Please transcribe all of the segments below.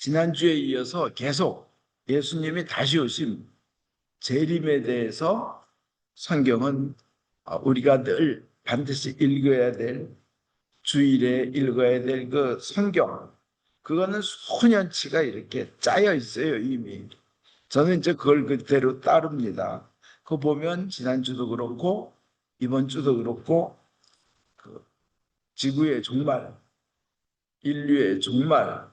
지난주에 이어서 계속 예수님이 다시 오신 재림에 대해서 성경은 아, 우리가 늘 반드시 읽어야 될 주일에 읽어야 될 그 성경 그거는 소년치가 이렇게 짜여 있어요 이미. 저는 이제 그걸 그대로 따릅니다. 그거 보면 지난주도 그렇고 이번 주도 그렇고 그 지구의 종말 인류의 종말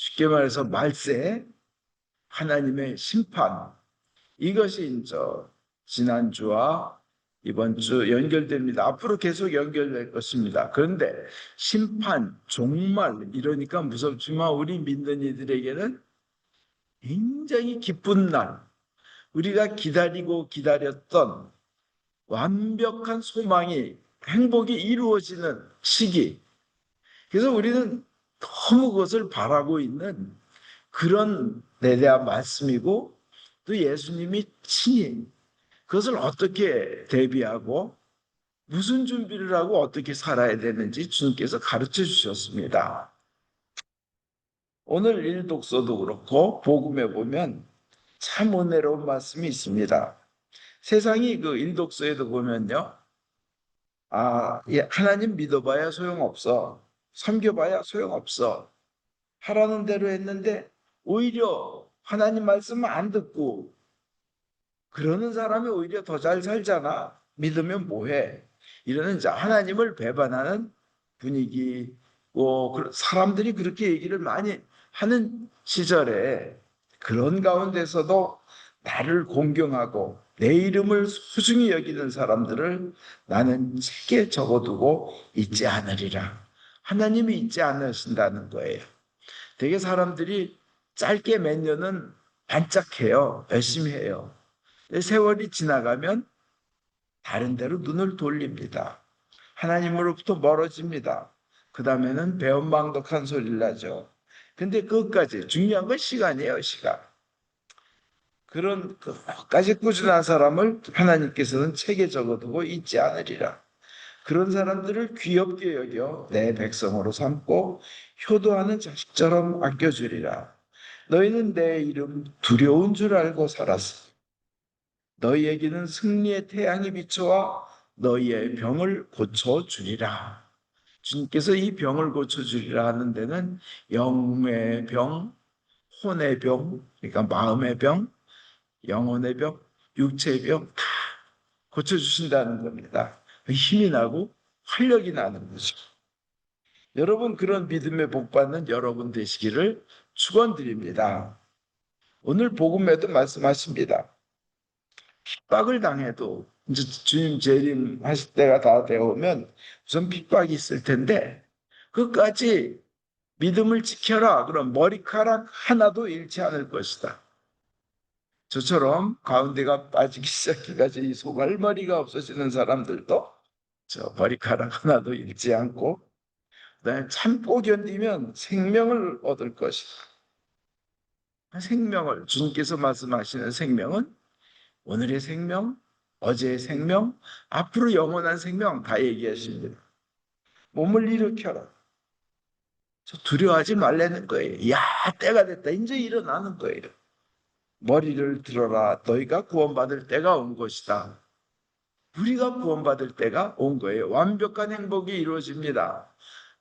쉽게 말해서 말세 하나님의 심판 이것이 이제 지난주와 이번 주 연결됩니다. 앞으로 계속 연결될 것입니다. 그런데 심판, 종말 이러니까 무섭지만 우리 믿는 이들에게는 굉장히 기쁜 날, 우리가 기다리고 기다렸던 완벽한 소망이 행복이 이루어지는 시기. 그래서 우리는 너무 그것을 바라고 있는 그런 데 대한 말씀이고 또 예수님이 친히 그것을 어떻게 대비하고 무슨 준비를 하고 어떻게 살아야 되는지 주님께서 가르쳐 주셨습니다. 오늘 일독서도 그렇고 복음에 보면 참 은혜로운 말씀이 있습니다. 세상이 그 일독서에도 보면요. 아, 예, 하나님 믿어봐야 소용없어. 섬겨봐야 소용없어. 하라는 대로 했는데 오히려 하나님 말씀 안 듣고 그러는 사람이 오히려 더 잘 살잖아. 믿으면 뭐해? 이러는 이제 하나님을 배반하는 분위기, 뭐 사람들이 그렇게 얘기를 많이 하는 시절에 그런 가운데서도 나를 공경하고 내 이름을 소중히 여기는 사람들을 나는 책에 적어두고 잊지 않으리라. 하나님이 잊지 않으신다는 거예요. 되게 사람들이 짧게 몇 년은 반짝해요. 열심히 해요. 세월이 지나가면 다른 데로 눈을 돌립니다. 하나님으로부터 멀어집니다. 그 다음에는 배은망덕한 소리를 하죠. 근데 그것까지 중요한 건 시간이에요, 시간. 그런 끝까지 꾸준한 사람을 하나님께서는 책에 적어두고 잊지 않으리라. 그런 사람들을 귀엽게 여겨 내 백성으로 삼고 효도하는 자식처럼 아껴주리라. 너희는 내 이름 두려운 줄 알고 살았어. 너희에게는 승리의 태양이 비춰와 너희의 병을 고쳐주리라. 주님께서 이 병을 고쳐주리라 하는 데는 영의 병, 혼의 병, 그러니까 마음의 병, 영혼의 병, 육체의 병 다 고쳐주신다는 겁니다. 힘이 나고 활력이 나는 거죠. 여러분 그런 믿음의 복 받는 여러분 되시기를 축원드립니다. 오늘 복음에도 말씀하십니다. 핍박을 당해도 이제 주님 재림 하실 때가 다 되어오면 우선 핍박이 있을 텐데 그까지 믿음을 지켜라. 그럼 머리카락 하나도 잃지 않을 것이다. 저처럼 가운데가 빠지기 시작해가지고 이 소갈머리가 없어지는 사람들도 저 머리카락 하나도 잃지 않고 그다음에 참고 견디면 생명을 얻을 것이다. 생명을 주님께서 말씀하시는 생명은 오늘의 생명, 어제의 생명, 앞으로 영원한 생명 다 얘기하십니다. 몸을 일으켜라. 저 두려워하지 말라는 거예요. 야, 때가 됐다. 이제 일어나는 거예요. 머리를 들어라. 너희가 구원받을 때가 온 것이다. 우리가 구원받을 때가 온 거예요. 완벽한 행복이 이루어집니다.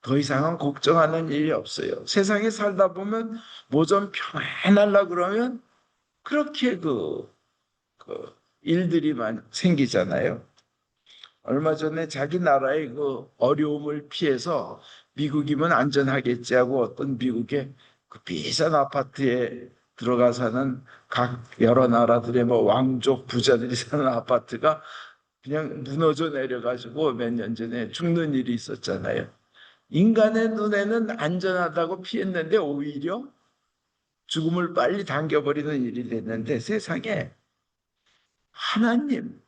더 이상은 걱정하는 일이 없어요. 세상에 살다 보면 뭐좀 평안하려 그러면 그렇게 그, 그 일들이 많이 생기잖아요. 얼마 전에 자기 나라의 그 어려움을 피해서 미국이면 안전하겠지 하고 어떤 미국의 그 비싼 아파트에 들어가 사는 각 여러 나라들의 뭐 왕족 부자들이 사는 아파트가 그냥 무너져 내려가지고 몇 년 전에 죽는 일이 있었잖아요. 인간의 눈에는 안전하다고 피했는데 오히려 죽음을 빨리 당겨버리는 일이 됐는데 세상에 하나님,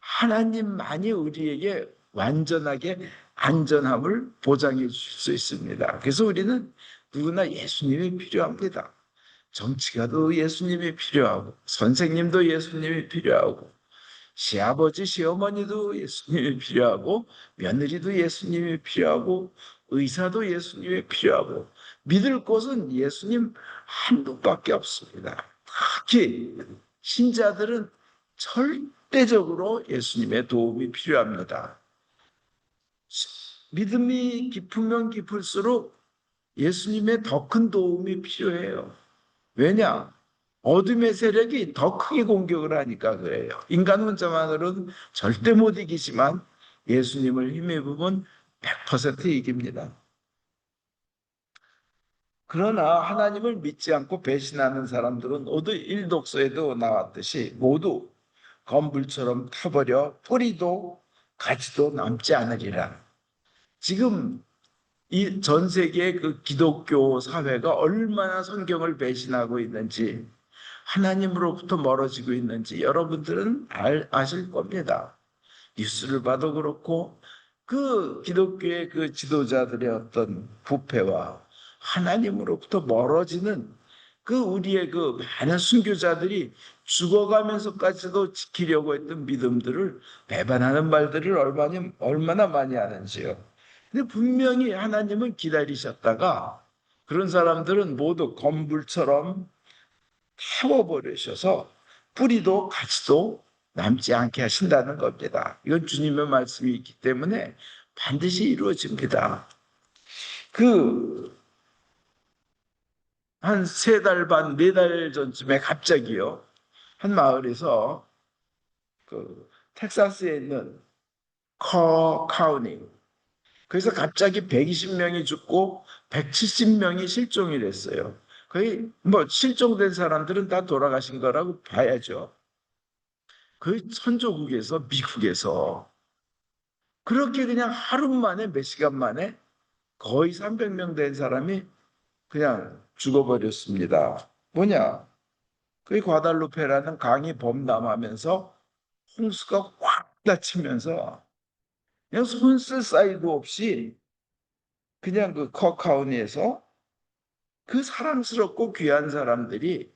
하나님만이 우리에게 완전하게 안전함을 보장해 줄수 있습니다. 그래서 우리는 누구나 예수님이 필요합니다. 정치가도 예수님이 필요하고, 선생님도 예수님이 필요하고, 시아버지, 시어머니도 예수님이 필요하고, 며느리도 예수님이 필요하고, 의사도 예수님이 필요하고 믿을 곳은 예수님 한 분밖에 없습니다. 특히 신자들은 절대적으로 예수님의 도움이 필요합니다. 믿음이 깊으면 깊을수록 예수님의 더 큰 도움이 필요해요. 왜냐? 어둠의 세력이 더 크게 공격을 하니까 그래요. 인간 혼자만으로는 절대 못 이기지만 예수님을 힘입으면 100% 이깁니다. 그러나 하나님을 믿지 않고 배신하는 사람들은 모두 일독서에도 나왔듯이 모두 건불처럼 타버려 뿌리도 가지도 남지 않으리라. 지금 이 전 세계 그 기독교 사회가 얼마나 성경을 배신하고 있는지 하나님으로부터 멀어지고 있는지 여러분들은 알, 아실 겁니다. 뉴스를 봐도 그렇고 그 기독교의 그 지도자들의 어떤 부패와 하나님으로부터 멀어지는 그 우리의 그 많은 순교자들이 죽어가면서까지도 지키려고 했던 믿음들을 배반하는 말들을 얼마나, 얼마나 많이 하는지요. 근데 분명히 하나님은 기다리셨다가 그런 사람들은 모두 건불처럼 태워버리셔서 뿌리도 가지도 남지 않게 하신다는 겁니다. 이건 주님의 말씀이 있기 때문에 반드시 이루어집니다. 그, 한 세 달 반, 네 달 전쯤에 갑자기요, 한 마을에서 그 텍사스에 있는 커 카우니, 그래서 갑자기 120명이 죽고 170명이 실종이 됐어요. 거의 뭐 실종된 사람들은 다 돌아가신 거라고 봐야죠. 그 선조국에서 미국에서 그렇게 그냥 하루 만에 몇 시간 만에 거의 300명 된 사람이 그냥 죽어버렸습니다. 뭐냐? 그 과달루페라는 강이 범람하면서 홍수가 확 닫히면서 그냥 손쓸 사이도 없이 그냥 그 커카우니에서 그 사랑스럽고 귀한 사람들이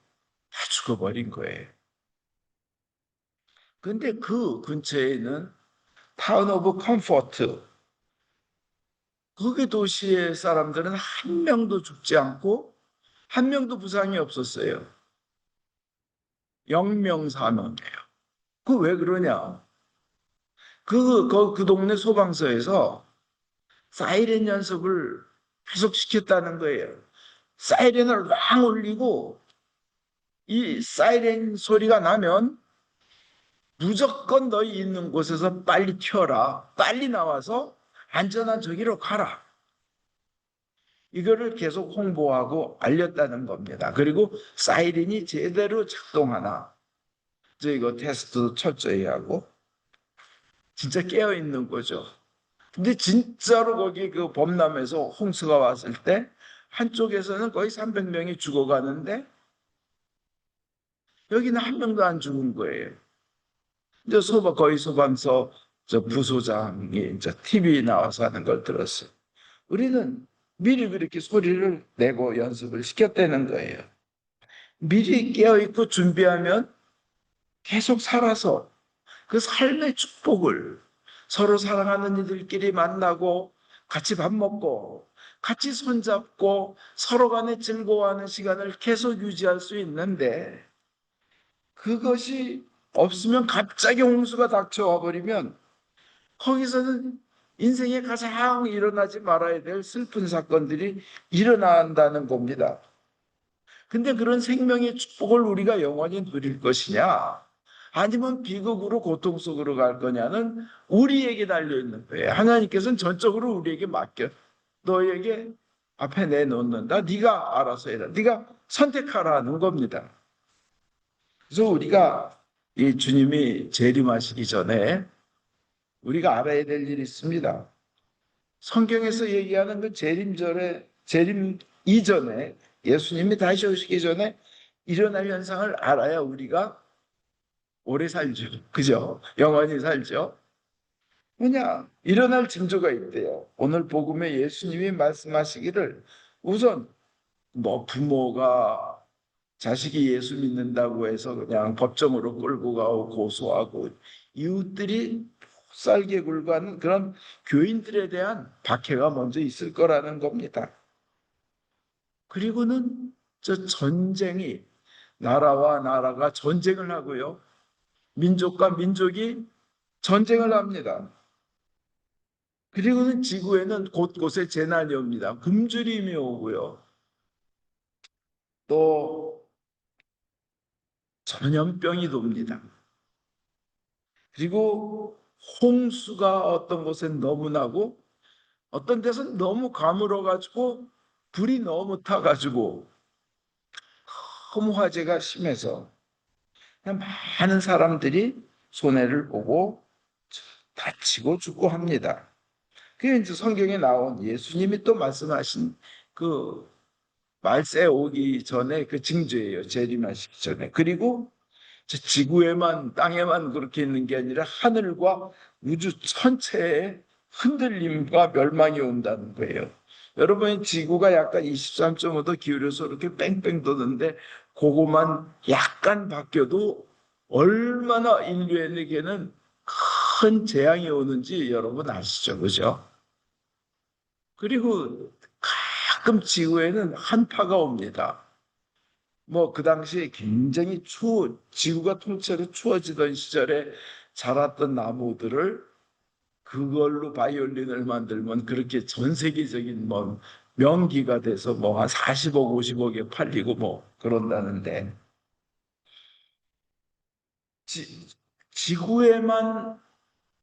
다 죽어버린 거예요. 근데 그 근처에는 타운 오브 컴포트 거기 도시의 사람들은 한 명도 죽지 않고 한 명도 부상이 없었어요. 영명사명이에요. 그 왜 그러냐? 그, 그, 그 동네 소방서에서 사이렌 연습을 계속 시켰다는 거예요. 사이렌을 왕 울리고 이 사이렌 소리가 나면 무조건 너희 있는 곳에서 빨리 튀어라. 빨리 나와서 안전한 저기로 가라. 이거를 계속 홍보하고 알렸다는 겁니다. 그리고 사이렌이 제대로 작동하나. 저 이거 테스트도 철저히 하고. 진짜 깨어 있는 거죠. 근데 진짜로 거기 그 범람에서 홍수가 왔을 때 한쪽에서는 거의 300명이 죽어가는데 여기는 한 명도 안 죽은 거예요. 이제 소방 거의 소방서 저 부소장이 이제 TV 나와서 하는 걸 들었어요. 우리는 미리 그렇게 소리를 내고 연습을 시켰다는 거예요. 미리 깨어 있고 준비하면 계속 살아서 그 삶의 축복을 서로 사랑하는 이들끼리 만나고 같이 밥 먹고 같이 손잡고 서로 간에 즐거워하는 시간을 계속 유지할 수 있는데 그것이 없으면 갑자기 홍수가 닥쳐와 버리면 거기서는 인생에 가장 일어나지 말아야 될 슬픈 사건들이 일어난다는 겁니다. 근데 그런 생명의 축복을 우리가 영원히 누릴 것이냐? 아니면 비극으로 고통 속으로 갈 거냐는 우리에게 달려 있는 거예요. 하나님께서는 전적으로 우리에게 맡겨 너에게 앞에 내놓는다. 네가 알아서 해라. 네가 선택하라는 겁니다. 그래서 우리가 이 주님이 재림하시기 전에 우리가 알아야 될 일이 있습니다. 성경에서 얘기하는 그 재림절에 재림 이전에 예수님이 다시 오시기 전에 일어날 현상을 알아야 우리가 오래 살죠. 그죠? 영원히 살죠. 왜냐? 일어날 징조가 있대요. 오늘 복음에 예수님이 말씀하시기를 우선 뭐 부모가 자식이 예수 믿는다고 해서 그냥 법정으로 끌고 가고 고소하고 이웃들이 풋살게 굴고 하는 그런 교인들에 대한 박해가 먼저 있을 거라는 겁니다. 그리고는 저 전쟁이 나라와 나라가 전쟁을 하고요. 민족과 민족이 전쟁을 합니다. 그리고는 지구에는 곳곳에 재난이 옵니다. 굶주림이 오고요. 또 전염병이 돕니다. 그리고 홍수가 어떤 곳엔 너무 나고 어떤 데서는 너무 가물어 가지고 불이 너무 타 가지고 너무 화재가 심해서 많은 사람들이 손해를 보고 다치고 죽고 합니다. 그게 이제 성경에 나온 예수님이 또 말씀하신 그 말세 오기 전에 그 징조예요. 재림하시기 전에. 그리고 지구에만 땅에만 그렇게 있는 게 아니라 하늘과 우주 전체에 흔들림과 멸망이 온다는 거예요. 여러분 지구가 약간 23.5도 기울여서 이렇게 뺑뺑 도는데 그거만 약간 바뀌어도 얼마나 인류에게는 큰 재앙이 오는지 여러분 아시죠? 그죠? 그리고 가끔 지구에는 한파가 옵니다. 뭐 그 당시에 굉장히 추워 지구가 통째로 추워지던 시절에 자랐던 나무들을 그걸로 바이올린을 만들면 그렇게 전 세계적인 뭐 명기가 돼서 뭐 한 40억, 50억에 팔리고 뭐 그런다는데 지, 지구에만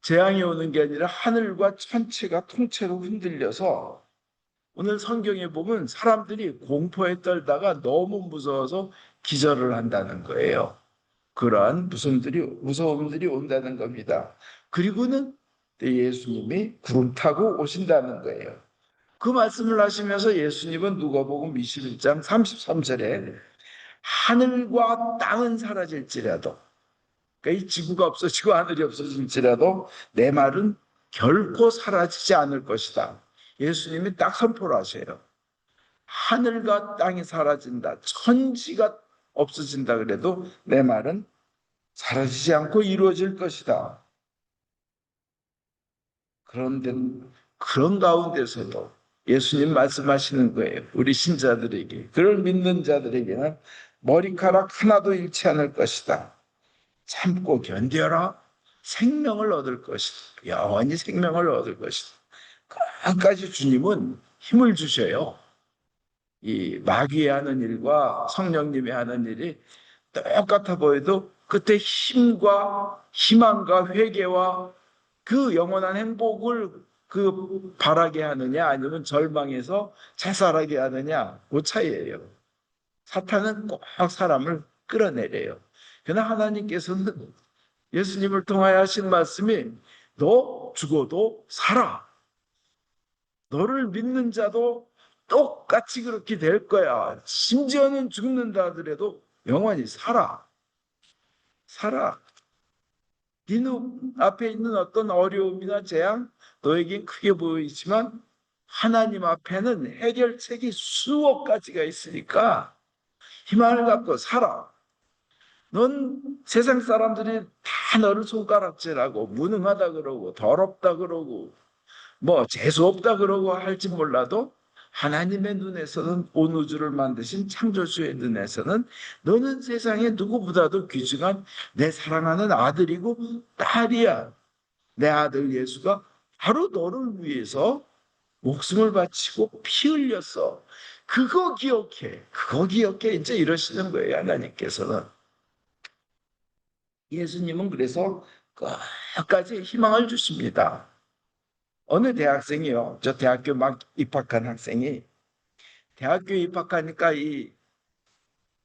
재앙이 오는 게 아니라 하늘과 천체가 통째로 흔들려서 오늘 성경에 보면 사람들이 공포에 떨다가 너무 무서워서 기절을 한다는 거예요. 그러한 무서움들이, 무서움들이 온다는 겁니다. 그리고는 예수님이 구름 타고 오신다는 거예요. 그 말씀을 하시면서 예수님은 누가복음 21장 33절에 하늘과 땅은 사라질지라도 그러니까 이 지구가 없어지고 하늘이 없어질지라도 내 말은 결코 사라지지 않을 것이다. 예수님이 딱 선포를 하셔요. 하늘과 땅이 사라진다. 천지가 없어진다 그래도 내 말은 사라지지 않고 이루어질 것이다. 그런데 그런 가운데서도 예수님 말씀하시는 거예요. 우리 신자들에게. 그를 믿는 자들에게는 머리카락 하나도 잃지 않을 것이다. 참고 견뎌라. 생명을 얻을 것이다. 영원히 생명을 얻을 것이다. 끝까지 주님은 힘을 주셔요. 이 마귀의 하는 일과 성령님이 하는 일이 똑같아 보여도 그때 힘과 희망과 회개와 그 영원한 행복을 그 바라게 하느냐 아니면 절망해서 자살하게 하느냐 그 차이예요. 사탄은 꼭 사람을 끌어내려요. 그러나 하나님께서는 예수님을 통하여 하신 말씀이 너 죽어도 살아. 너를 믿는 자도 똑같이 그렇게 될 거야. 심지어는 죽는다 하더라도 영원히 살아. 살아. 네 앞에 있는 어떤 어려움이나 재앙 너에겐 크게 보이지만 하나님 앞에는 해결책이 수억 가지가 있으니까 희망을 갖고 살아. 넌 세상 사람들이 다 너를 손가락질하고 무능하다 그러고 더럽다 그러고 뭐 재수 없다 그러고 할지 몰라도 하나님의 눈에서는 온 우주를 만드신 창조주의 눈에서는 너는 세상에 누구보다도 귀중한 내 사랑하는 아들이고 딸이야. 내 아들 예수가 바로 너를 위해서 목숨을 바치고 피 흘렸어. 그거 기억해. 그거 기억해. 이제 이러시는 거예요. 하나님께서는. 예수님은 그래서 끝까지 희망을 주십니다. 어느 대학생이요. 저 대학교 막 입학한 학생이 대학교 입학하니까 이,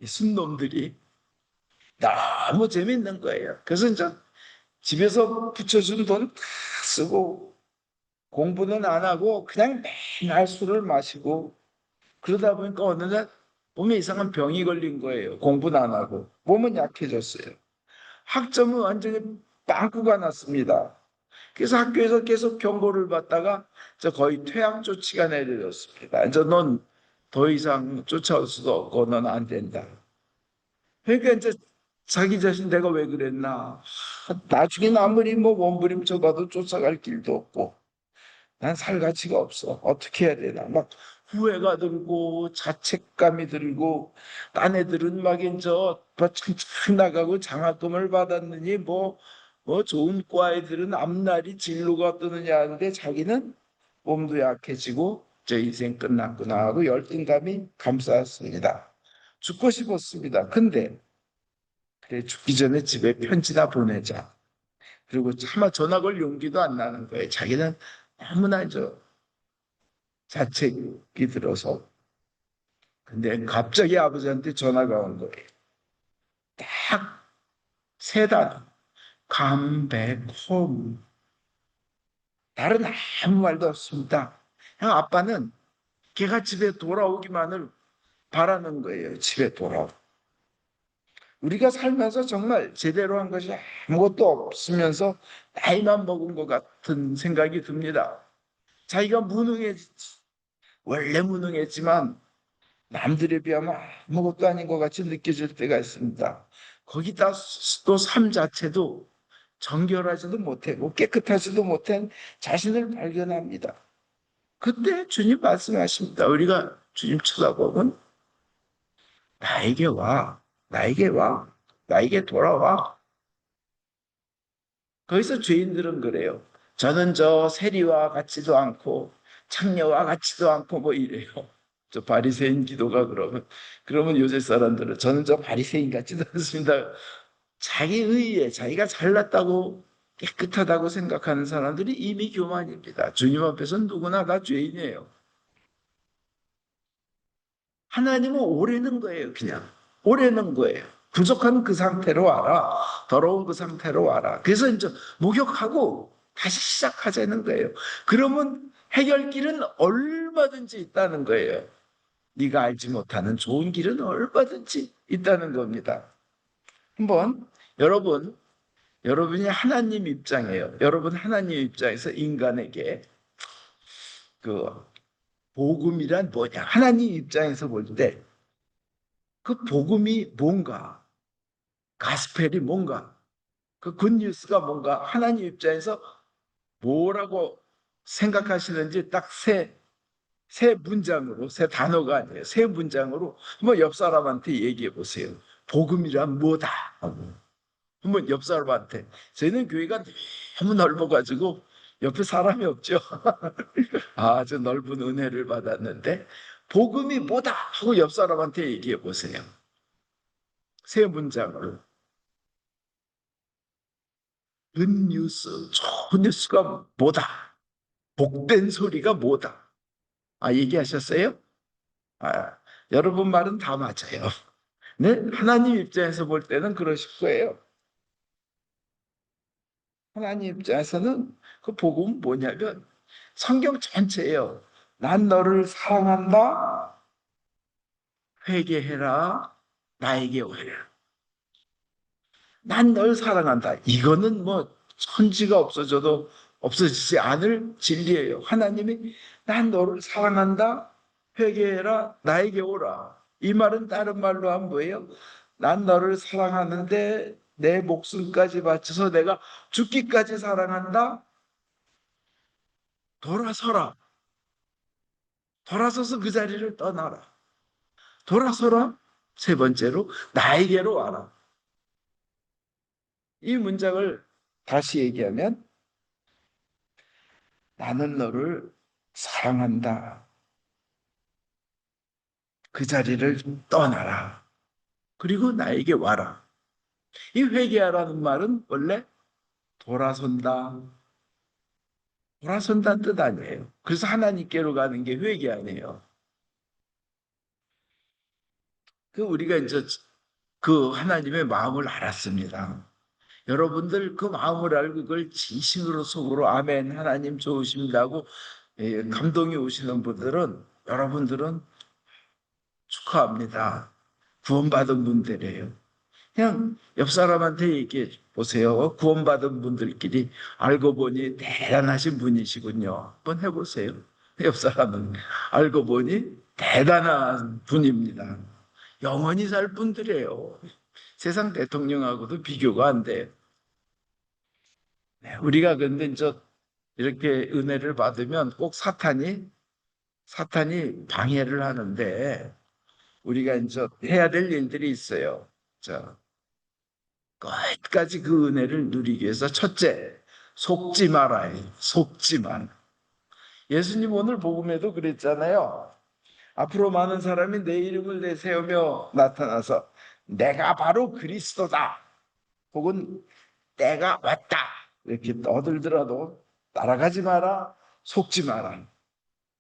이 순놈들이 너무 재밌는 거예요. 그래서 이제 집에서 붙여준 돈 다 쓰고 공부는 안 하고 그냥 맨날 술을 마시고 그러다 보니까 어느 날 몸에 이상한 병이 걸린 거예요. 공부는 안 하고 몸은 약해졌어요. 학점은 완전히 빵꾸가 났습니다. 그래서 학교에서 계속 경고를 받다가 저 거의 퇴학 조치가 내려졌습니다. 이제 넌 더 이상 쫓아올 수도 없고 넌 안 된다. 그러니까 이제 자기 자신 내가 왜 그랬나? 하, 나중에 아무리 뭐 원부림 쳐봐도 쫓아갈 길도 없고 난 살 가치가 없어. 어떻게 해야 되나? 막 후회가 들고 자책감이 들고 딴 애들은 막 이제 뭐창창 나가고 장학금을 받았느니 뭐, 뭐 좋은 과 애들은 앞날이 진로가 뜨느냐 하는데 자기는 몸도 약해지고 저 인생 끝났구나 하고 열등감이 감쌌습니다. 죽고 싶었습니다. 근데 그래 죽기 전에 집에 편지나 보내자. 그리고 차마 전화 걸 용기도 안 나는 거예요. 자기는 너무나 저 자책이 들어서. 근데 갑자기 아버지한테 전화가 온 거예요. 딱 세 단어. 감백홈. 다른 아무 말도 없습니다. 그냥 아빠는 걔가 집에 돌아오기만을 바라는 거예요. 집에 돌아오. 우리가 살면서 정말 제대로 한 것이 아무것도 없으면서 나이만 먹은 것 같은 생각이 듭니다. 자기가 무능해지지. 원래 무능했지만 남들에 비하면 아무것도 아닌 것 같이 느껴질 때가 있습니다. 거기다 또 삶 자체도 정결하지도 못하고 깨끗하지도 못한 자신을 발견합니다. 그때 주님 말씀하십니다. 우리가 주님 쳐다보면 나에게 와, 나에게 와, 나에게 돌아와. 거기서 죄인들은 그래요. 저는 저 세리와 같지도 않고 창녀와 같지도 않고 뭐 이래요. 저 바리새인 기도가 그러면 그러면 요새 사람들은 저는 저 바리새인 같지도 않습니다. 자기 의에 자기가 잘났다고 깨끗하다고 생각하는 사람들이 이미 교만입니다. 주님 앞에서는 누구나 다 죄인이에요. 하나님은 오래는 거예요, 그냥. 오래는 거예요. 부족한 그 상태로 와라. 더러운 그 상태로 와라. 그래서 이제 목욕하고 다시 시작하자는 거예요. 그러면 해결길은 얼마든지 있다는 거예요. 네가 알지 못하는 좋은 길은 얼마든지 있다는 겁니다. 한번 여러분 여러분이 하나님 입장이에요. 여러분 하나님 입장에서 인간에게 그 복음이란 뭐냐? 하나님 입장에서 볼 때 그 복음이 뭔가 가스펠이 뭔가 그 굿뉴스가 뭔가 하나님 입장에서 뭐라고 생각하시는지 딱세 세 문장으로 세 단어가 아니에요. 세 문장으로 한번 옆 사람한테 얘기해 보세요. 복음이란 뭐다? 한번 옆 사람한테 저희는 교회가 너무 넓어가지고 옆에 사람이 없죠. 아 주 넓은 은혜를 받았는데 복음이 뭐다 하고 옆 사람한테 얘기해 보세요. 세 문장으로. good 뉴스, 좋은 뉴스가 뭐다? 복된 소리가 뭐다? 아, 얘기하셨어요? 아, 여러분 말은 다 맞아요. 네? 하나님 입장에서 볼 때는 그러실 거예요. 하나님 입장에서는 그 복음은 뭐냐면 성경 전체예요. 난 너를 사랑한다. 회개해라. 나에게 오해라. 난 널 사랑한다. 이거는 뭐 천지가 없어져도 없어지지 않을 진리예요. 하나님이 난 너를 사랑한다. 회개해라. 나에게 오라. 이 말은 다른 말로 하면 뭐예요? 난 너를 사랑하는데 내 목숨까지 바쳐서 내가 죽기까지 사랑한다. 돌아서라. 돌아서서 그 자리를 떠나라. 돌아서라. 세 번째로 나에게로 와라. 이 문장을 다시 얘기하면 나는 너를 사랑한다. 그 자리를 떠나라. 그리고 나에게 와라. 이 회개하라는 말은 원래 돌아선다. 돌아선다는 뜻 아니에요. 그래서 하나님께로 가는 게 회개 아니에요. 그 우리가 이제 그 하나님의 마음을 알았습니다. 여러분들 그 마음을 알고 그걸 진심으로 속으로 아멘 하나님 좋으십니다고 예, 감동이 오시는 분들은 여러분들은 축하합니다. 구원받은 분들이에요. 그냥 옆 사람한테 얘기해 보세요. 구원받은 분들끼리 알고 보니 대단하신 분이시군요. 한번 해보세요. 옆 사람은 알고 보니 대단한 분입니다. 영원히 살 분들이에요. 세상 대통령하고도 비교가 안 돼요. 네, 우리가 근데 이제 이렇게 은혜를 받으면 꼭 사탄이 사탄이 방해를 하는데 우리가 이제 해야 될 일들이 있어요. 자, 끝까지 그 은혜를 누리기 위해서 첫째, 속지 말아요. 속지 말. 예수님 오늘 복음에도 그랬잖아요. 앞으로 많은 사람이 내 이름을 내세우며 나타나서 내가 바로 그리스도다. 혹은 때가 왔다. 이렇게 떠들더라도 따라가지 마라. 속지 마라.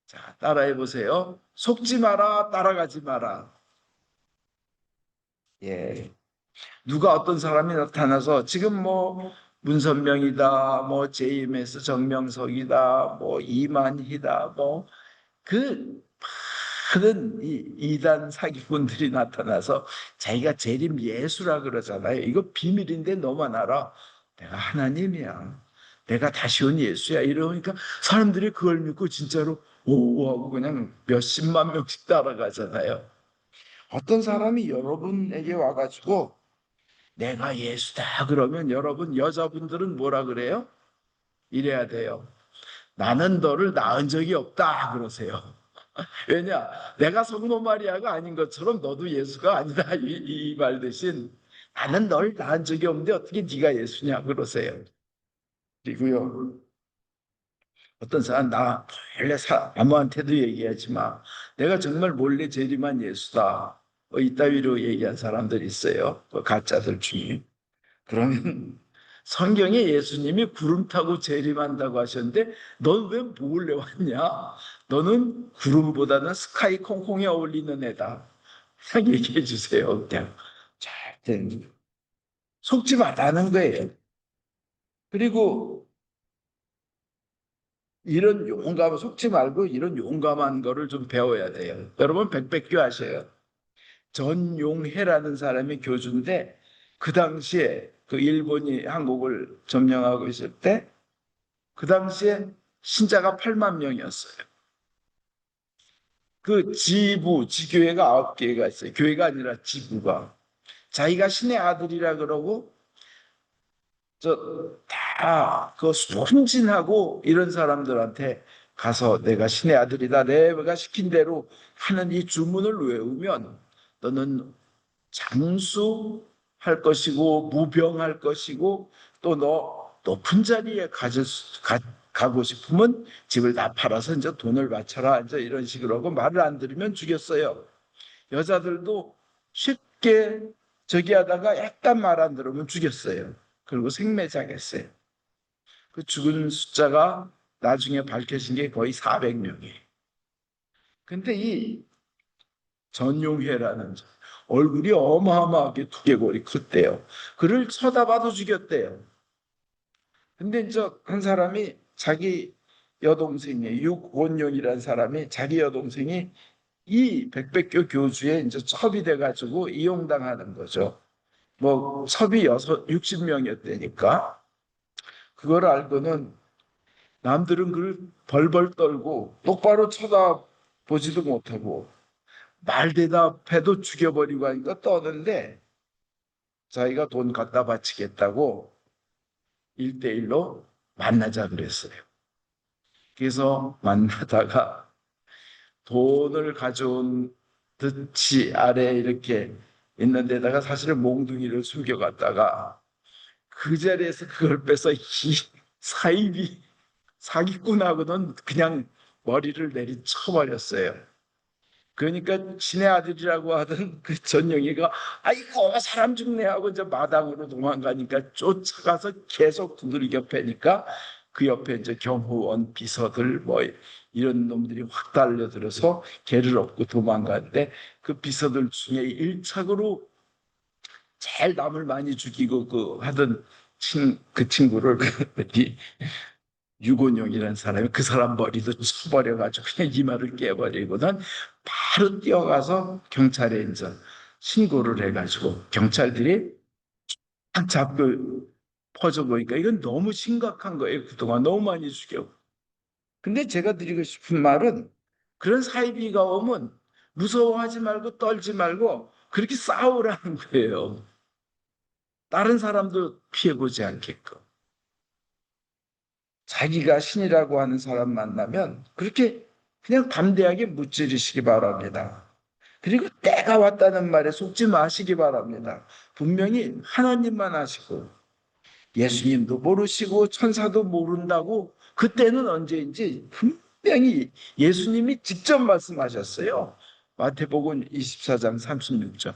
자, 따라해 보세요. 속지 마라. 따라가지 마라. 예. 누가 어떤 사람이 나타나서 지금 뭐 문선명이다, 뭐 JMS 정명석이다, 뭐 이만희다, 뭐 그 많은 이 이단 사기꾼들이 나타나서 자기가 재림 예수라 그러잖아요. 이거 비밀인데 너만 알아. 내가 하나님이야. 내가 다시 온 예수야. 이러니까 사람들이 그걸 믿고 진짜로 오 하고 그냥 몇십만 명씩 따라가잖아요. 어떤 사람이 여러분에게 와가지고 내가 예수다 그러면 여러분 여자분들은 뭐라 그래요? 이래야 돼요. 나는 너를 낳은 적이 없다 그러세요. 왜냐? 내가 성모 마리아가 아닌 것처럼 너도 예수가 아니다 이 말 대신 나는 널 낳은 적이 없는데 어떻게 네가 예수냐 그러세요. 그리고요. 어떤 사람 나 원래 사, 아무한테도 얘기하지 마. 내가 정말 몰래 재림한 예수다. 뭐 이따위로 얘기한 사람들 있어요. 그 가짜들 중에. 그러면 성경에 예수님이 구름 타고 재림한다고 하셨는데 넌 왜 몰래 왔냐? 너는 구름보다는 스카이 콩콩에 어울리는 애다. 그냥 얘기해 주세요. 그냥 절대 속지 말라는 거예요. 그리고 이런 용감 속지 말고 이런 용감한 거를 좀 배워야 돼요. 여러분 백백교 아셔요? 전용해라는 사람이 교주인데 그 당시에 그 일본이 한국을 점령하고 있을 때 그 당시에 신자가 8만 명이었어요. 그 지부, 지교회가 아홉 개가 있어요. 교회가 아니라 지부가. 자기가 신의 아들이라 그러고 저다그 순진하고 이런 사람들한테 가서 내가 신의 아들이다. 내가 시킨 대로 하는 이 주문을 외우면 너는 장수할 것이고 무병할 것이고 또 너 높은 자리에 가질 수, 가, 가고 싶으면 집을 다 팔아서 이제 돈을 바쳐라 이제 이런 식으로 하고 말을 안 들으면 죽였어요. 여자들도 쉽게 저기 하다가 약간 말 안 들으면 죽였어요. 그리고 생매장했어요. 그 죽은 숫자가 나중에 밝혀진 게 거의 400명이에요. 근데 이 전용회라는 얼굴이 어마어마하게 두개골이 컸대요. 그를 쳐다봐도 죽였대요. 근데 이제 한 사람이 자기 여동생이 육원용이라는 사람이 자기 여동생이 이 백백교 교주에 이제 첩이 돼가지고 이용당하는 거죠. 뭐 섭이 여섯 60명이었다니까 그걸 알고는 남들은 그걸 벌벌 떨고 똑바로 쳐다보지도 못하고 말 대답해도 죽여버리고 하니까 떠는데 자기가 돈 갖다 바치겠다고 1대1로 만나자 그랬어요. 그래서 만나다가 돈을 가져온 듯이 아래 이렇게 있는 데다가 사실은 몽둥이를 숨겨갔다가 그 자리에서 그걸 빼서 이 사입이 사기꾼하고는 그냥 머리를 내리쳐버렸어요. 그러니까 신의 아들이라고 하던 그 전영이가 아이고 사람 죽네 하고 이제 마당으로 도망가니까 쫓아가서 계속 두들겨 패니까 그 옆에 이제 경호원 비서들 뭐 이런 놈들이 확 달려들어서 개를 업고 도망가는데 그 비서들 중에 일착으로 제일 남을 많이 죽이고 그 하던 친, 그 친구를 유곤용이라는 사람이 그 사람 머리도 쳐버려가지고 그냥 이마를 깨버리고는 바로 뛰어가서 경찰에 이제 신고를 해가지고 경찰들이 딱 잡고 퍼져 보니까 이건 너무 심각한 거예요. 그동안 너무 많이 죽여. 근데 제가 드리고 싶은 말은 그런 사이비가 오면 무서워하지 말고 떨지 말고 그렇게 싸우라는 거예요. 다른 사람도 피해보지 않게끔. 자기가 신이라고 하는 사람 만나면 그렇게 그냥 담대하게 무찌르시기 바랍니다. 그리고 때가 왔다는 말에 속지 마시기 바랍니다. 분명히 하나님만 아시고 예수님도 모르시고 천사도 모른다고 그때는 언제인지 분명히 예수님이 직접 말씀하셨어요. 마태복음 24장 36절.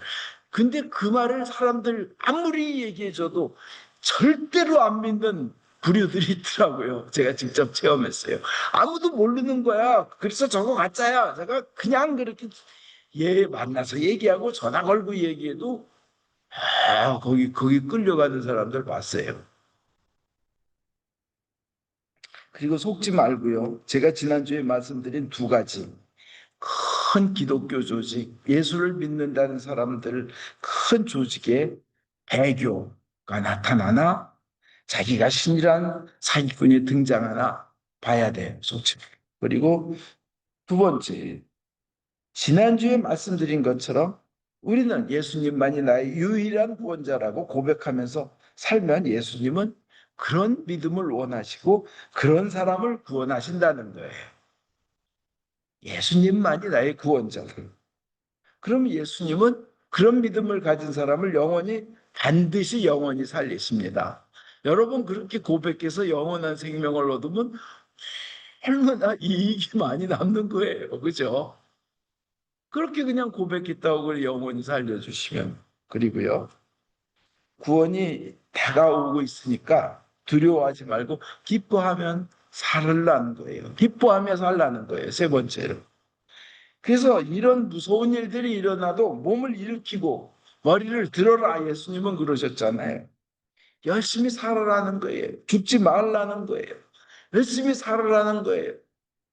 근데 그 말을 사람들 아무리 얘기해줘도 절대로 안 믿는 부류들이 있더라고요. 제가 직접 체험했어요. 아무도 모르는 거야. 그래서 저거 가짜야. 제가 그냥 그렇게 얘 만나서 얘기하고 전화 걸고 얘기해도 아, 거기 거기 끌려가는 사람들 봤어요. 그리고 속지 말고요. 제가 지난주에 말씀드린 두 가지. 큰 기독교 조직, 예수를 믿는다는 사람들 큰 조직에 배교가 나타나나 자기가 신이란 사기꾼이 등장하나 봐야 돼요. 속지. 그리고 두 번째, 지난주에 말씀드린 것처럼 우리는 예수님만이 나의 유일한 구원자라고 고백하면서 살면 예수님은 그런 믿음을 원하시고 그런 사람을 구원하신다는 거예요. 예수님만이 나의 구원자들. 그럼 예수님은 그런 믿음을 가진 사람을 영원히 반드시 영원히 살리십니다. 여러분 그렇게 고백해서 영원한 생명을 얻으면 얼마나 이익이 많이 남는 거예요. 그죠? 그렇게 그냥 고백했다고 영원히 살려주시면 그리고요 구원이 다가오고 있으니까 두려워하지 말고 기뻐하면 살라는 거예요. 기뻐하며 살라는 거예요. 세 번째로. 그래서 이런 무서운 일들이 일어나도 몸을 일으키고 머리를 들어라 예수님은 그러셨잖아요. 열심히 살아라는 거예요. 죽지 말라는 거예요. 열심히 살아라는 거예요.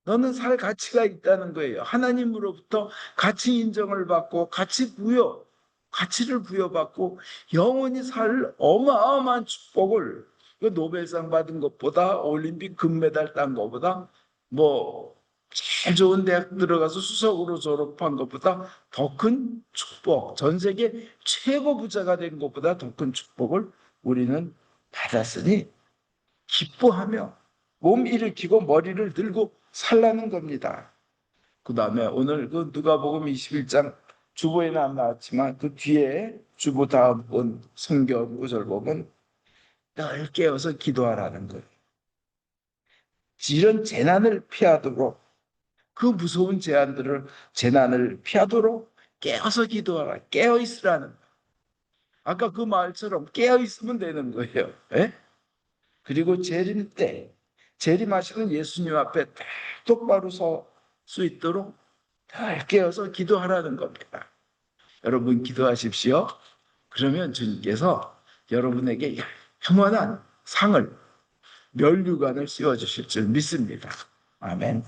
너는 살 가치가 있다는 거예요. 하나님으로부터 가치 인정을 받고 가치 부여, 가치를 부여받고 영원히 살 어마어마한 축복을 그 노벨상 받은 것보다 올림픽 금메달 딴 것보다 뭐 제일 좋은 대학 들어가서 수석으로 졸업한 것보다 더 큰 축복, 전 세계 최고 부자가 된 것보다 더 큰 축복을 우리는 받았으니 기뻐하며 몸 일으키고 머리를 들고 살라는 겁니다. 그 다음에 오늘 그 누가복음 21장 주보에는 안 나왔지만 그 뒤에 주보 다음 본 성경 구절 보면 늘 깨어서 기도하라는 거예요. 이런 재난을 피하도록 그 무서운 재난들을 재난을 피하도록 깨어서 기도하라. 깨어 있으라는. 아까 그 말처럼 깨어 있으면 되는 거예요. 예? 그리고 재림 때 재림하시는 예수님 앞에 딱 똑바로 서 수 있도록 다 깨어서 기도하라는 겁니다. 여러분 기도하십시오. 그러면 주님께서 여러분에게 평안한 상을 멸류관을 씌워 주실 줄 믿습니다. 아멘.